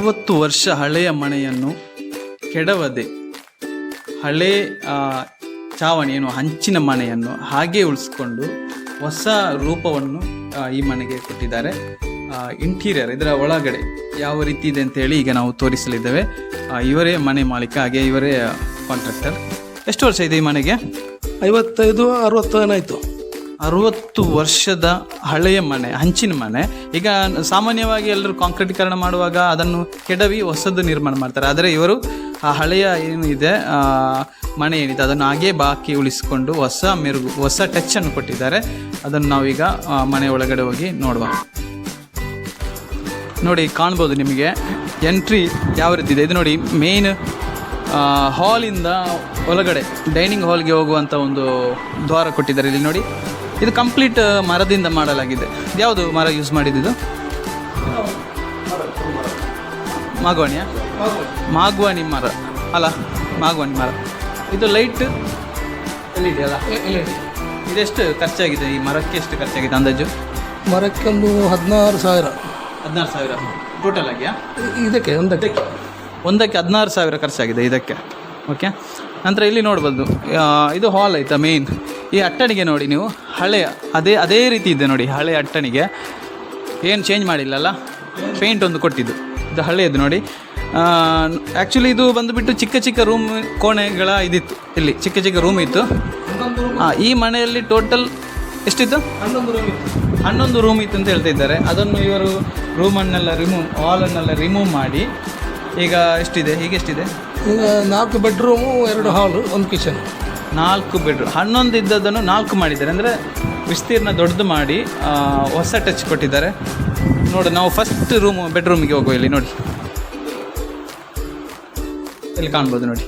ಐವತ್ತು ವರ್ಷ ಹಳೆಯ ಮನೆಯನ್ನು ಕೆಡವದೆ ಹಳೆ ಚಾವಣಿ ಏನು ಹಂಚಿನ ಮನೆಯನ್ನು ಹಾಗೆ ಉಳಿಸ್ಕೊಂಡು ಹೊಸ ರೂಪವನ್ನು ಈ ಮನೆಗೆ ಕೊಟ್ಟಿದ್ದಾರೆ. ಇಂಟೀರಿಯರ್ ಇದರ ಒಳಗಡೆ ಯಾವ ರೀತಿ ಇದೆ ಅಂತೇಳಿ ಈಗ ನಾವು ತೋರಿಸಲಿದ್ದೇವೆ. ಇವರೇ ಮನೆ ಮಾಲೀಕ, ಹಾಗೆ ಇವರೇ ಕಾಂಟ್ರಾಕ್ಟರ್ ಎಷ್ಟು ವರ್ಷ ಇದೆ ಈ ಮನೆಗೆ? ಐವತ್ತೈದು, ಅರವತ್ತು ಏನಾಯ್ತು? ಅರುವತ್ತು ವರ್ಷದ ಹಳೆಯ ಮನೆ ಹಂಚಿನ ಮನೆ. ಈಗ ಸಾಮಾನ್ಯವಾಗಿ ಎಲ್ಲರೂ ಕಾಂಕ್ರೀಟೀಕರಣ ಮಾಡುವಾಗ ಅದನ್ನು ಕೆಡವಿ ಹೊಸದು ನಿರ್ಮಾಣ ಮಾಡ್ತಾರೆ. ಆದರೆ ಇವರು ಆ ಹಳೆಯ ಏನು ಇದೆ ಆ, ಮನೆ ಏನಿದೆ ಅದನ್ನು ಹಾಗೇ ಬಾಕಿ ಉಳಿಸಿಕೊಂಡು ಹೊಸ ಮೆರುಗು ಹೊಸ ಟಚ್ಚನ್ನು ಕೊಟ್ಟಿದ್ದಾರೆ. ಅದನ್ನು ನಾವೀಗ ಮನೆ ಒಳಗಡೆ ಹೋಗಿ ನೋಡುವ. ನೋಡಿ ಕಾಣ್ಬೋದು ನಿಮಗೆ. ಎಂಟ್ರಿ ಯಾವ ರೀತಿ ಇದೆ? ಇದು ನೋಡಿ ಮೇನ್ ಹಾಲಿಂದ ಒಳಗಡೆ ಡೈನಿಂಗ್ ಹಾಲ್ಗೆ ಹೋಗುವಂಥ ಒಂದು ದ್ವಾರ ಕೊಟ್ಟಿದ್ದಾರೆ. ಇಲ್ಲಿ ನೋಡಿ ಇದು ಕಂಪ್ಲೀಟ್ ಮರದಿಂದ ಮಾಡಲಾಗಿದೆ. ಯಾವುದು ಮರ ಯೂಸ್ ಮಾಡಿದ್ದು ಮಾಗವಾಣಿಯ? ಮಾಗವಾಣಿ ಮರ. ಅಲ್ಲ ಮಾಗವಾಣಿ ಮರ. ಇದು ಲೈಟ್? ಇದೆಯಲ್ಲ ಇದೆಷ್ಟು ಖರ್ಚಾಗಿದೆ ಈ ಮರಕ್ಕೆ ಎಷ್ಟು ಖರ್ಚಾಗಿದೆ ಅಂದಾಜು? ಮರಕ್ಕೊಂದು ಹದಿನಾರು ಸಾವಿರ. ಹದಿನಾರು ಸಾವಿರ. ಟೋಟಲ್ ಆಗಿಯಾ? ಇದಕ್ಕೆ ಒಂದಕ್ಕೆ. ಒಂದಕ್ಕೆ ಹದಿನಾರು ಸಾವಿರ ಖರ್ಚಾಗಿದೆ ಇದಕ್ಕೆ. ಓಕೆ ನಂತರ ಇಲ್ಲಿ ನೋಡ್ಬೋದು. ಇದು ಹಾಲ್ ಆಯಿತಾ ಮೇನ್ ಈ ಅಟ್ಟಣಿಗೆ ನೋಡಿ ನೀವು ಹಳೆಯ ಅದೇ ಅದೇ ರೀತಿ ಇದೆ ನೋಡಿ ಹಳೆಯ ಅಟ್ಟಣಿಗೆ. ಏನು ಚೇಂಜ್ ಮಾಡಿಲ್ಲಲ್ಲ? ಪೇಂಟ್ ಒಂದು ಕೊಟ್ಟಿದ್ದು. ಇದು ಹಳೆಯದು ನೋಡಿ. ಆ್ಯಕ್ಚುಲಿ ಇದು ಬಂದುಬಿಟ್ಟು ಚಿಕ್ಕ ಚಿಕ್ಕ ರೂಮ್ ಕೋಣೆಗಳ ಇದಿತ್ತು. ಇಲ್ಲಿ ಚಿಕ್ಕ ಚಿಕ್ಕ ರೂಮ್ ಇತ್ತು. ಹಾಂ ಈ ಮನೆಯಲ್ಲಿ ಟೋಟಲ್ ಎಷ್ಟಿತ್ತು? ಹನ್ನೊಂದು ರೂಮ್ ಇತ್ತು ಹನ್ನೊಂದು ರೂಮ್ ಇತ್ತು ಅಂತ ಹೇಳ್ತಾ ಇದ್ದಾರೆ. ಅದನ್ನು ಇವರು ರೂಮನ್ನೆಲ್ಲ ರಿಮೂವ್ ಹಾಲನ್ನೆಲ್ಲ ರಿಮೂವ್ ಮಾಡಿ, ಈಗ ಎಷ್ಟಿದೆ? ಈಗ ಎಷ್ಟಿದೆ? ನಾಲ್ಕು ಬೆಡ್ರೂಮು ಎರಡು ಹಾಲು ಒಂದು ಕಿಚನ್ ನಾಲ್ಕು ಬೆಡ್ರೂಮ್ ಹನ್ನೊಂದು ಇದ್ದದನ್ನು ನಾಲ್ಕು ಮಾಡಿದ್ದಾರೆ. ಅಂದರೆ ವಿಸ್ತೀರ್ಣ ದೊಡ್ಡದು ಮಾಡಿ ಹೊಸ ಟಚ್ ಕೊಟ್ಟಿದ್ದಾರೆ. ನೋಡಿ, ನಾವು ಫಸ್ಟ್ ರೂಮ್ ಬೆಡ್ರೂಮಿಗೆ ಹೋಗುವ ಇಲ್ಲಿ, ನೋಡಿ. ಇಲ್ಲಿ ಕಾಣ್ಬೋದು, ನೋಡಿ.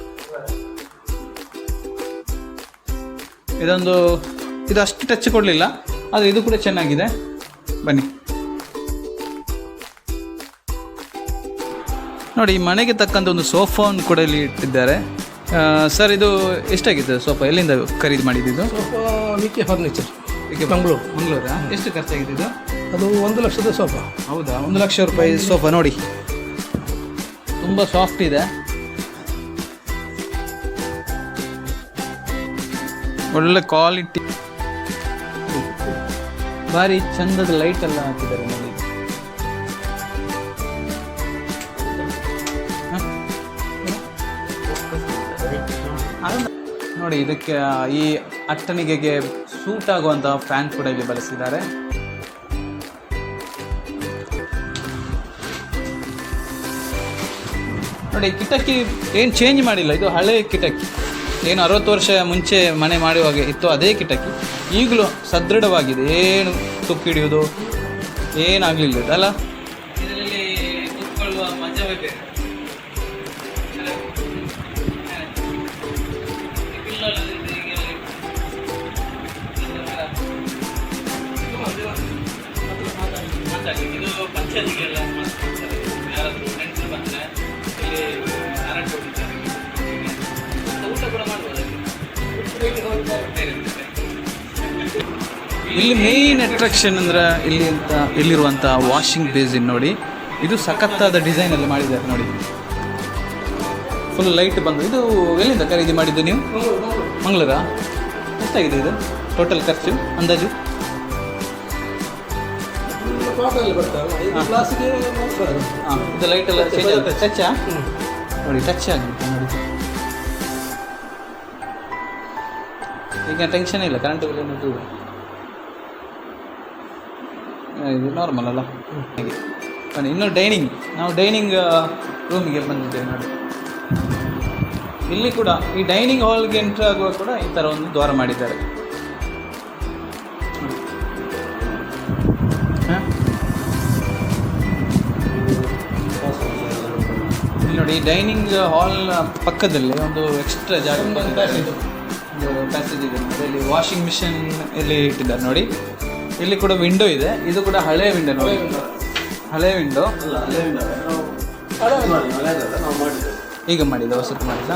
ಇದೊಂದು, ಇದು ಅಷ್ಟು ಟಚ್ ಕೊಡಲಿಲ್ಲ, ಆದರೆ ಇದು ಕೂಡ ಚೆನ್ನಾಗಿದೆ. ಬನ್ನಿ. ನೋಡಿ ಮನೆಗೆ ತಕ್ಕಂಥ ಒಂದು ಸೋಫಾವನ್ನು ಕೂಡ ಇಲ್ಲಿ ಇಟ್ಟಿದ್ದಾರೆ. ಸರ್ ಇದು ಎಷ್ಟಾಗಿತ್ತು ಸೋಫಾ? ಎಲ್ಲಿಂದ ಖರೀದಿ ಮಾಡಿದ್ದು ಸೋಫಾ ಫರ್ನಿಚರ್ ಫರ್ನಿಚರ್ ಮಂಗಳೂರು. ಮಂಗಳೂರಾ? ಎಷ್ಟು ಖರ್ಚಾಗಿದೆ ಇದು? ಅದು ಒಂದು ಲಕ್ಷದ ಸೋಫಾ. ಹೌದಾ? ಒಂದು ಲಕ್ಷ ರೂಪಾಯಿ ಸೋಫಾ ನೋಡಿ. ತುಂಬ ಸಾಫ್ಟ್ ಇದೆ. ಒಳ್ಳೆ ಕ್ವಾಲಿಟಿ ಭಾರಿ ಚಂದದ ಲೈಟ್ ಎಲ್ಲ ಹಾಕಿದ್ದಾರೆ ನೋಡಿ ಇದಕ್ಕೆ ಈ ಅಟ್ಟಣಿಗೆಗೆ ಸೂಟ್ ಆಗುವಂತಹ ಫ್ಯಾನ್ ಕೂಡ ಇಲ್ಲಿ ಬಳಸಿದ್ದಾರೆ. ನೋಡಿ, ಕಿಟಕಿ ಏನು ಚೇಂಜ್ ಮಾಡಿಲ್ಲ, ಇದು ಹಳೆ ಕಿಟಕಿ. ಏನು ಅರವತ್ತು ವರ್ಷ ಮುಂಚೆ ಮನೆ ಮಾಡುವಾಗ ಇತ್ತು ಅದೇ ಕಿಟಕಿ. ಈಗಲೂ ಸದೃಢವಾಗಿದೆ, ಏನು ತುಕ್ಕಿಡಿಯೋದು ಏನಾಗಲಿಲ್ಲ ಅಲ್ಲ ಇದರಲ್ಲಿ ಮಜವೇ ಬೇರೆ. ಇಲ್ಲಿ ಮೇನ್ ಅಟ್ರಾಕ್ಷನ್ ಅಂದ್ರೆ ಇಲ್ಲಿ ಅಂತ ಇಲ್ಲಿರುವಂಥ ವಾಷಿಂಗ್ ಬೇಸಿನ್ ನೋಡಿ. ಇದು ಸಖತ್ತಾದ ಡಿಸೈನ್ ಅಲ್ಲಿ ಮಾಡಿದ್ದಾರೆ ನೋಡಿ. ಫುಲ್ ಲೈಟ್ ಬಂದು ಇದು ಎಲ್ಲಿಂದ ಖರೀದಿ ಮಾಡಿದ್ದು ನೀವು? ಮಂಗಳೂರಾ? ಎಷ್ಟಾಗಿದೆ ಇದು? ಟೋಟಲ್ ಖರ್ಚು ಅಂದಾಜು? ಹಾಂ ಇದು ಲೈಟ್ ಎಲ್ಲ ಚೇಂಜ್ ಆಗುತ್ತೆ. ಟಚ್ಚಾ ನೋಡಿ ಟಚ್ ಆಗುತ್ತೆ ನೋಡಿ. ಈಗ ಟೆನ್ಷನ್ ಇಲ್ಲ ಕರೆಂಟ್ ಬಿಲ್ ಏನು ಇದು ನಾರ್ಮಲ್ ಅಲ್ಲ. ಹಾಗೆ. ಬನ್ನಿ ಇನ್ನು ಡೈನಿಂಗ್ ನಾವು ಡೈನಿಂಗ್ ರೂಮಿಗೆ ಬಂದಿದ್ದೇವೆ ನೋಡಿ. ಇಲ್ಲಿ ಕೂಡ ಈ ಡೈನಿಂಗ್ ಹಾಲ್ಗೆ ಎಂಟ್ರಿ ಆಗುವಾಗ ಕೂಡ ಈ ಥರ ಒಂದು ದ್ವಾರ ಮಾಡಿದ್ದಾರೆ. ಇಲ್ಲಿ ನೋಡಿ ಡೈನಿಂಗ್ ಹಾಲ್ ಪಕ್ಕದಲ್ಲಿ ಒಂದು ಎಕ್ಸ್ಟ್ರಾ ಜಾಗ ಪ್ಯಾಸೇಜ್ ಇದೆ. ಇಲ್ಲಿ ವಾಷಿಂಗ್ ಮಿಷಿನ್ ಇಲ್ಲಿ ಇಟ್ಟಿದ್ದಾರೆ ನೋಡಿ. ಇಲ್ಲಿ ಕೂಡ ವಿಂಡೋ ಇದೆ. ಇದು ಕೂಡ ಹಳೆ ವಿಂಡೋ ನೋಡಿ. ಹಳೆ ವಿಂಡೋ ಈಗ ಮಾಡಿದ ವಸತಿ ಮಾಡಿದ್ದ.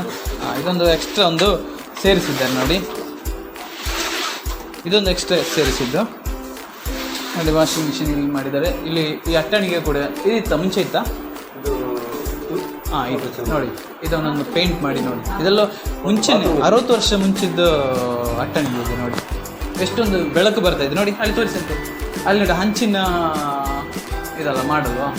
ಇದೊಂದು ಎಕ್ಸ್ಟ್ರಾ ಒಂದು ಸೇರಿಸಿದ್ದಾರೆ ನೋಡಿ. ಇದೊಂದು ಎಕ್ಸ್ಟ್ರಾ ಸೇರಿಸಿದ್ದು. ನೋಡಿ ವಾಷಿಂಗ್ ಮಿಷಿನ್ ಇಲ್ಲಿ ಮಾಡಿದ್ದಾರೆ. ಇಲ್ಲಿ ಈ ಅಟ್ಟಣಿಗೆ ಕೂಡ ಇದಿತ್ತಾ ಮುಂಚೆ ಇತ್ತಾ? ಹಾಂ ಇದು ನೋಡಿ. ಇದನ್ನೊಂದು ಪೇಂಟ್ ಮಾಡಿ ನೋಡಿ. ಇದೆಲ್ಲ ಮುಂಚೆ ಅರವತ್ತು ವರ್ಷ ಮುಂಚಿದ್ದು ಅಟ್ಟಣಿಗೆ ಇದೆ ನೋಡಿ. ಎಷ್ಟೊಂದು ಬೆಳಕು ಬರ್ತಾ ಇದೆ. ನೋಡಿ, ಅಲ್ಲಿ ತೋರಿಸಂತೆ ಅಲ್ಲಿ ನೋಡಿ, ಹಂಚಿನ ಇದಲ್ಲ ಮಾಡಲ್ವಾ?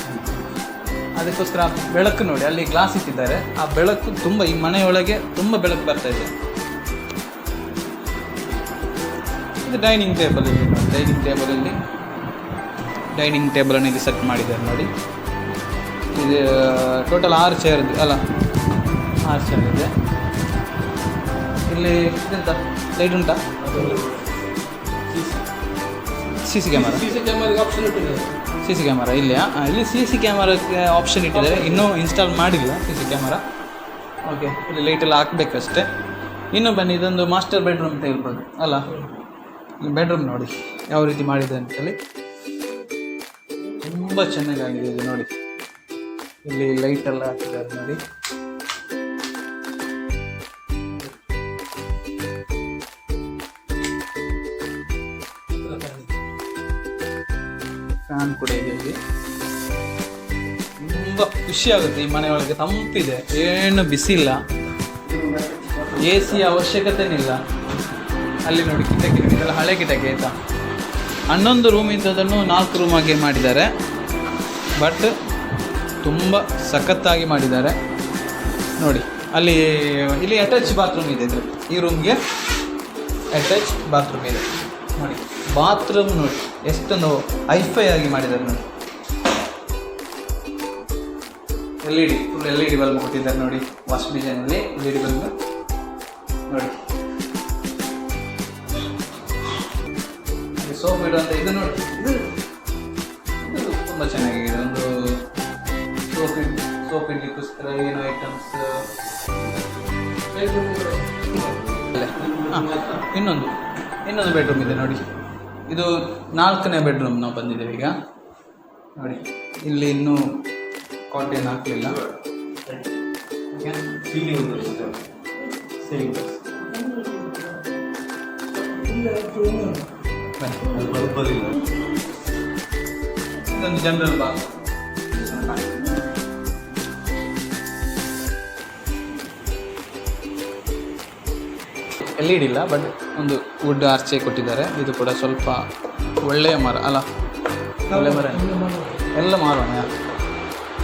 ಅದಕ್ಕೋಸ್ಕರ ಬೆಳಕು ನೋಡಿ, ಅಲ್ಲಿ ಗ್ಲಾಸ್ ಇಟ್ಟಿದ್ದಾರೆ. ಆ ಬೆಳಕು ತುಂಬ, ಈ ಮನೆಯೊಳಗೆ ತುಂಬ ಬೆಳಕು ಬರ್ತಾ ಇದೆ. ಇದು ಡೈನಿಂಗ್ ಟೇಬಲ್ ಇಲ್ಲಿ ಡೈನಿಂಗ್ ಟೇಬಲಲ್ಲಿ ಡೈನಿಂಗ್ ಟೇಬಲನ್ನು ಇಲ್ಲಿ ಸೆಟ್ ಮಾಡಿದ್ದಾರೆ ನೋಡಿ. ಇದು ಟೋಟಲ್ ಆರು ಚೇರ್ ಅಲ್ಲ, ಆರು ಚೇರ್ ಇದೆ. ಇಲ್ಲಿ, ಇದೆಂತ ಲೈಟ್ ಉಂಟಾ? C C camera C C ಕ್ಯಾಮರಾಗೆ option ಇಟ್ಟಿದ್ದಾರೆ. ಸಿ ಸಿ ಕ್ಯಾಮರಾ ಇಲ್ಲಿಯ? ಇಲ್ಲಿ ಸಿ ಸಿ ಕ್ಯಾಮರಾಕ್ಕೆ ಆಪ್ಷನ್ ಇಟ್ಟಿದ್ದಾರೆ. ಇನ್ನೂ ಇನ್ಸ್ಟಾಲ್ ಮಾಡಿಲ್ಲ ಸಿ ಸಿ ಕ್ಯಾಮರಾ ಓಕೆ ಇಲ್ಲಿ ಲೈಟೆಲ್ಲ ಹಾಕಬೇಕಷ್ಟೇ. ಇನ್ನು ಬನ್ನಿ ಇದೊಂದು ಮಾಸ್ಟರ್ ಬೆಡ್ರೂಮ್ ಅಂತ ಹೇಳ್ಬೋದು ಅಲ್ಲ ಬೆಡ್ರೂಮ್ ನೋಡಿ ಯಾವ ರೀತಿ ಮಾಡಿದೆ ಅಂತೇಳಿ. ತುಂಬ ಚೆನ್ನಾಗಾಗಿದೆ ಇದು ನೋಡಿ. ಇಲ್ಲಿ ಲೈಟೆಲ್ಲ ಹಾಕಿದ್ದಾರೆ ನೋಡಿ. ಇಲ್ಲಿ ತುಂಬ ಖುಷಿ ಆಗುತ್ತೆ ಈ ಮನೆಯೊಳಗೆ ತಂಪಿದೆ ಏನು ಬಿಸಿಲ್ಲ ಎ ಸಿ ಅವಶ್ಯಕತೆನಿಲ್ಲ. ಅಲ್ಲಿ ನೋಡಿ ಕಿಟಕಿ ಇದೆಲ್ಲ ಹಳೆ ಕಿಟಕಿ ಆಯಿತಾ? ಹನ್ನೊಂದು ರೂಮ್ ಇದ್ದದನ್ನು ನಾಲ್ಕು ರೂಮ್ ಆಗಿ ಮಾಡಿದ್ದಾರೆ. ಬಟ್ ತುಂಬ ಸಖತ್ತಾಗಿ ಮಾಡಿದ್ದಾರೆ. ನೋಡಿ, ಅಲ್ಲಿ, ಇಲ್ಲಿ ಅಟ್ಯಾಚ್ ಬಾತ್ರೂಮ್ ಇದೆ ಇದು ಈ ರೂಮ್ಗೆ ಅಟ್ಯಾಚ್ ಬಾತ್ರೂಮ್ ಇದೆ. ನೋಡಿ ಬಾತ್ರೂಮ್ ನೋಡಿ, ಎಷ್ಟೊಂದು ಹೈಫೈ ಆಗಿ ಮಾಡಿದ್ದಾರೆ ನೋಡಿ. L E D full L E D bulb ಕೊಟ್ಟಿದ್ದಾರೆ ನೋಡಿ ವಾಶ್ ಮಿಷನಲ್ಲಿ ಎಲ್ ಇ ಡಿ ಬಲ್ಬ್ ನೋಡಿ. ಸೋಪ್ ಅಂತ ಇದು ನೋಡಿ, ಇದು ತುಂಬ ಚೆನ್ನಾಗಿದೆ. ಒಂದು ಸೋಪ್ ಸೋಪ್ ಇಡ್ಲಿಕ್ಕೋಸ್ಕರ ಏನು ಐಟಮ್ಸ್ ಇನ್ನೊಂದು ಇನ್ನೊಂದು ಬೆಡ್ರೂಮ್ ಇದೆ ನೋಡಿ. ಇದು ನಾಲ್ಕನೇ ಬೆಡ್ರೂಮ್ ನಾವು ಬಂದಿದ್ದೇವೆ ಈಗ. ನೋಡಿ, ಇಲ್ಲಿ ಇನ್ನೂ ಕಾಟೇನ್ ಹಾಕಲಿಲ್ಲ? ಇದೊಂದು general bath L E D ಇಲ್ಲ ಬಟ್ ಒಂದು ವುಡ್ ಆರ್ಚೆ ಕೊಟ್ಟಿದ್ದಾರೆ. ಇದು ಕೂಡ ಸ್ವಲ್ಪ ಒಳ್ಳೆಯ ಮರ, ಅಲ್ಲ? ಒಳ್ಳೆ ಮರ. ಎಲ್ಲ ಮಾರೋಣ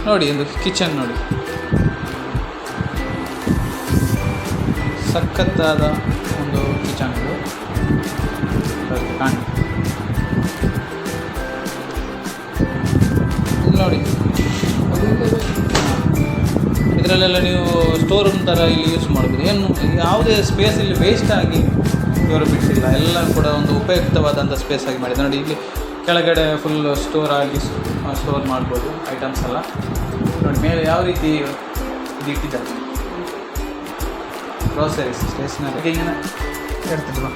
ನೋಡಿ, ಒಂದು ಕಿಚನ್ ನೋಡಿ. ಸಖತ್ತಾದ ಒಂದು ಕಿಚನ್ ಇದು. ನೋಡಿ. ಇದರಲ್ಲೆಲ್ಲ ನೀವು ಸ್ಟೋರ್ ರೂಮ್ ಥರ ಇಲ್ಲಿ ಯೂಸ್ ಮಾಡ್ಬೋದು ಏನು, ಯಾವುದೇ ಸ್ಪೇಸ್ ಇಲ್ಲಿ ವೇಸ್ಟ್ ಆಗಿ ಇವರು ಬಿಟ್ಟಿಲ್ಲ. ಎಲ್ಲ ಕೂಡ ಒಂದು ಉಪಯುಕ್ತವಾದಂಥ ಸ್ಪೇಸ್ ಆಗಿ ಮಾಡಿದೆ ನೋಡಿ, ಇಲ್ಲಿ ಕೆಳಗಡೆ ಫುಲ್ ಸ್ಟೋರ್ ಆಗಿ ಸ್ಟೋರ್ ಮಾಡ್ಬೋದು ಐಟಮ್ಸ್ ಎಲ್ಲ. ನೋಡಿ, ಮೇಲೆ ಯಾವ ರೀತಿ ಇದು ಇಟ್ಟಿದ್ದಾರೆ? ಗ್ರೋಸರೀಸ್ ಸ್ಟೇಷನರಿ ಹಿಂಗೆ ಹೇಳ್ತಿಲ್ವಾ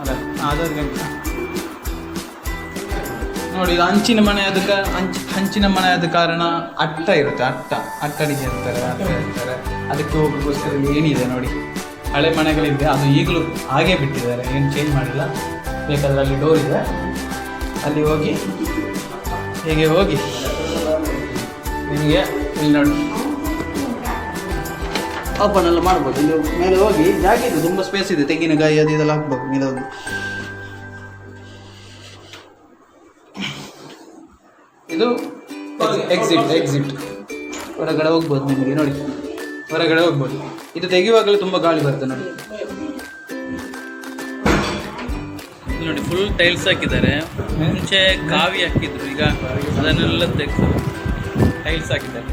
ಅಲ್ಲ ಆಧಾರ್ ಗಂಟೆ ನೋಡಿ, ಇದು ಹಂಚಿನ ಮನೆ ಆದ ಹಂಚ್ ಹಂಚಿನ ಮನೆ ಆದ ಕಾರಣ ಅಟ್ಟ ಇರುತ್ತೆ, ಅಟ್ಟ. ಅಟ್ಟಡಿಗೆ ಇರ್ತಾರೆ ಅಟ್ಟ ಇರ್ತಾರೆ ಅದಕ್ಕೆ ಹೋಗೋಕ್ಕೋಸ್ಕರ ಏನಿದೆ ನೋಡಿ. ಹಳೆ ಮನೆಗಳಿದೆ, ಅದು ಈಗಲೂ ಹಾಗೇ ಬಿಟ್ಟಿದ್ದಾರೆ, ಏನು ಚೇಂಜ್ ಮಾಡಿಲ್ಲ. ಬೇಕಾದ್ರೆ ಅಲ್ಲಿ ಡೋರ್ ಇದೆ. ಅಲ್ಲಿ ಹೋಗಿ, ಹೀಗೆ ಹೋಗಿ. ನಿಮಗೆ ಇಲ್ಲಿ ನೋಡಿ. ಓಪನ್ ಎಲ್ಲ ಮಾಡ್ಬೋದು. ಇಲ್ಲಿ ಮೇಲೆ ಹೋಗಿ, ಜಾಗ ಇದೆ, ತುಂಬ ಸ್ಪೇಸ್ ಇದೆ. ತೆಂಗಿನಕಾಯಿ ಅದು ಇದೆಲ್ಲ ಹಾಕ್ಬೋದು, ಮೇಲೆ ಇದು ಎಕ್ಸಿಟ್ ಎಕ್ಸಿಟ್ ಹೊರಗಡೆ ಹೋಗ್ಬೋದು ನಿಮಗೆ, ನೋಡಿ. ಹೊರಗಡೆ ಹೋಗ್ಬೋದು. ಇದು ತೆಗೆಯುವಾಗಲೇ ತುಂಬ ಗಾಳಿ ಬರ್ತದೆ ನೋಡಿ. ಇಲ್ಲಿ ನೋಡಿ ಫುಲ್ ಟೈಲ್ಸ್ ಹಾಕಿದ್ದಾರೆ. ಮುಂಚೆ ಕಾವಿ ಹಾಕಿದ್ರು ಈಗ ಅದನ್ನೆಲ್ಲ ತೆಗೆದು ಟೈಲ್ಸ್ ಹಾಕಿದ್ದಾರೆ.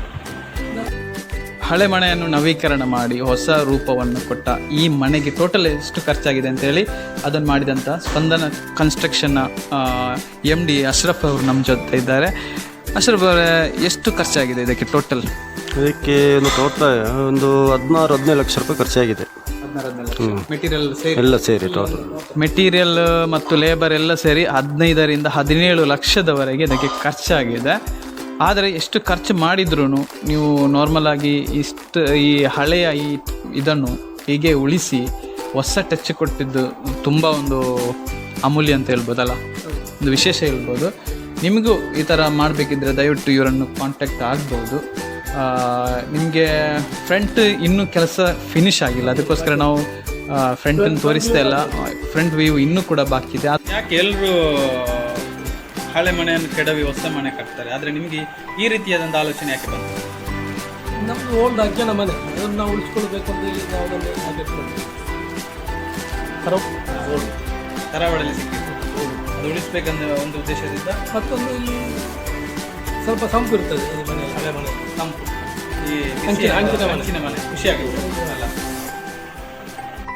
ಹಳೆ ಮನೆಯನ್ನು ನವೀಕರಣ ಮಾಡಿ ಹೊಸ ರೂಪವನ್ನು ಕೊಟ್ಟ ಈ ಮನೆಗೆ ಟೋಟಲ್ ಎಷ್ಟು ಖರ್ಚಾಗಿದೆ ಅಂತೇಳಿ ಅದನ್ನು ಮಾಡಿದಂಥ ಸ್ಪಂದನ ಕನ್ಸ್ಟ್ರಕ್ಷನ್ನ ಎಂ ಡಿ ಅಶ್ರಫ್ ಅವರು ನಮ್ಮ ಜೊತೆ ಇದ್ದಾರೆ. ಅಶ್ರಫ್ ಅವರೇ ಎಷ್ಟು ಖರ್ಚಾಗಿದೆ ಇದಕ್ಕೆ ಟೋಟಲ್ ಇದಕ್ಕೆ ಒಂದು ಟೋಟಲ್ ಒಂದು ಹದಿನಾರು ಹದಿನೈದು ಲಕ್ಷ ರೂಪಾಯಿ ಖರ್ಚಾಗಿದೆ. ಮೆಟೀರಿಯಲ್ ಸೇರಿ? ಎಲ್ಲ ಸೇರಿ ಟೋಟಲ್ ಮೆಟೀರಿಯಲ್ ಮತ್ತು ಲೇಬರ್ ಎಲ್ಲ ಸೇರಿ ಹದಿನೈದರಿಂದ ಹದಿನೇಳು ಲಕ್ಷದವರೆಗೆ ಇದಕ್ಕೆ ಖರ್ಚಾಗಿದೆ. ಆದರೆ ಎಷ್ಟು ಖರ್ಚು ಮಾಡಿದ್ರೂ ನೀವು ನಾರ್ಮಲ್ ಆಗಿ ಇಷ್ಟು ಈ ಹಳೆಯ ಈ ಇದನ್ನು ಹೀಗೆ ಉಳಿಸಿ ಹೊಸ ಟಚ್ ಕೊಟ್ಟಿದ್ದು ತುಂಬ ಒಂದು ಅಮೂಲ್ಯ ಅಂತ ಹೇಳ್ಬೋದಲ್ಲ? ಒಂದು ವಿಶೇಷ ಹೇಳ್ಬೋದು. ನಿಮಗೂ ಈ ಥರ ಮಾಡಬೇಕಿದ್ರೆ ದಯವಿಟ್ಟು ಇವರನ್ನು ಕಾಂಟ್ಯಾಕ್ಟ್ ಆಗ್ಬೋದು. ನಿಮಗೆ ಫ್ರಂಟ್ ಇನ್ನೂ ಕೆಲಸ ಫಿನಿಶ್ ಆಗಿಲ್ಲ. ಅದಕ್ಕೋಸ್ಕರ ನಾವು ಫ್ರಂಟನ್ನು ತೋರಿಸ್ತಾ ಇಲ್ಲ. ಫ್ರಂಟ್ ವ್ಯೂ ಇನ್ನೂ ಕೂಡ ಬಾಕಿ ಇದೆ. ಯಾಕೆ ಎಲ್ಲರೂ ಹಳೆ ಮನೆಯನ್ನು ಕೆಡವಿ ಹೊಸ ಮನೆ ಕಟ್ತಾರೆ? ಆದರೆ ನಿಮಗೆ ಈ ರೀತಿಯಾದಂಥ ಆಲೋಚನೆ ಯಾಕೆ ಬಂತು? ನಮ್ದು ಓಲ್ಡ್ ಅಜ್ಜನ ಮನೆ. ಅದನ್ನು ನಾವು ಉಳಿಸ್ಕೊಳ್ಬೇಕು ಅಂತ ಇಲ್ಲಿ ನಾವು ಅದನ್ನು ಹಾಗೆ ಇಟ್ಕೊಂಡ್ವಿ. ಕರೋ- ಕರಾವಳಿಯಲ್ಲಿ ಸಿಕ್ಕಿತ್ತು ಅದು ಉಳಿಸ್ಬೇಕಂದ್ರೆ ಒಂದು ಉದ್ದೇಶದಿಂದ? ಮತ್ತೊಂದು ಇಲ್ಲಿ ಸ್ವಲ್ಪ ಸಂಪು ಇರ್ತದೆ ಈ ಮನೆ ಹಳೆ ಮನೆ. ತಂಪು. ಈ ಅಂಚಿನ- ಮನೆ. ಅಂಚಿನ